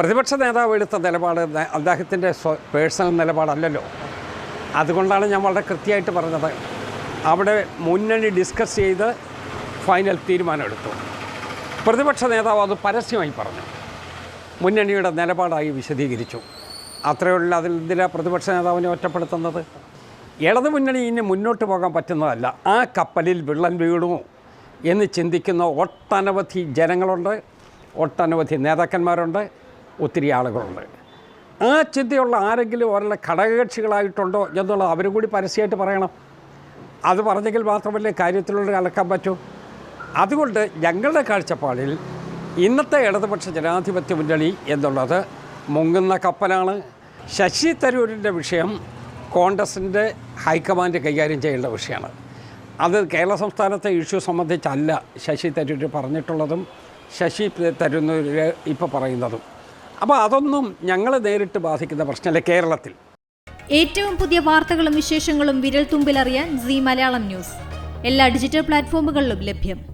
പ്രതിപക്ഷ നേതാവ് എടുത്ത നിലപാട് അദ്ദേഹത്തിന്റെ പേഴ്സണൽ നിലപാടല്ലല്ലോ. അതുകൊണ്ടാണ് ഞാൻ വളരെ കൃത്യമായിട്ട് പറഞ്ഞത്. അവിടെ മുന്നണി ഡിസ്കസ് ചെയ്ത് ഫൈനൽ തീരുമാനമെടുത്തു. പ്രതിപക്ഷ നേതാവ് അത് പരസ്യമായി പറഞ്ഞു. മുന്നണിയുടെ നിലപാടായി വിശദീകരിച്ചു. അത്രയുള്ള അതിൽ എന്തിനാ പ്രതിപക്ഷ നേതാവിനെ ഒറ്റപ്പെടുത്തുന്നത്? ഇടതു മുന്നണി ഇനി മുന്നോട്ട് പോകാൻ പറ്റുന്നതല്ല. ആ കപ്പലിൽ വിള്ളൻ വീണു എന്ന് ചിന്തിക്കുന്ന ഒട്ടനവധി ജനങ്ങളുണ്ട് ഒട്ടനവധി നേതാക്കന്മാരുണ്ട്. ഒത്തിരി ആളുകളുണ്ട്. ആ ചിന്തയുള്ള ആരെങ്കിലും ഒരാളെ ഘടകകക്ഷികളായിട്ടുണ്ടോ എന്നുള്ളത് അവരും കൂടി പരസ്യമായിട്ട് പറയണം. അത് പറഞ്ഞെങ്കിൽ മാത്രമല്ലേ കാര്യത്തിലുള്ള അലക്കാൻ പറ്റൂ. അതുകൊണ്ട് ഞങ്ങളുടെ കാഴ്ചപ്പാടിൽ ഇന്നത്തെ ഇടതുപക്ഷ ജനാധിപത്യ മുന്നണി എന്നുള്ളത് മുങ്ങുന്ന കപ്പലാണ്. ശശി തരൂരിന്റെ വിഷയം കോൺഗ്രസിന്റെ ഹൈക്കമാൻഡ് കൈകാര്യം ചെയ്യേണ്ട വിഷയമാണ്. അത് കേരള സംസ്ഥാനത്തെ ഇഷ്യൂ സംബന്ധിച്ചല്ല ശശി തരൂർ പറഞ്ഞിട്ടുള്ളതും ശശി തരൂർ ഇപ്പോൾ പറയുന്നതും. അപ്പോൾ അതൊന്നും ഞങ്ങളെ നേരിട്ട് ബാധിക്കുന്ന പ്രശ്നമല്ല കേരളത്തിൽ. ഏറ്റവും പുതിയ വാർത്തകളും വിശേഷങ്ങളും വിരൽ തുമ്പിലറിയാൻ സി മലയാളം ന്യൂസ്. എല്ലാ ഡിജിറ്റൽ പ്ലാറ്റ്ഫോമുകളിലും ലഭ്യം.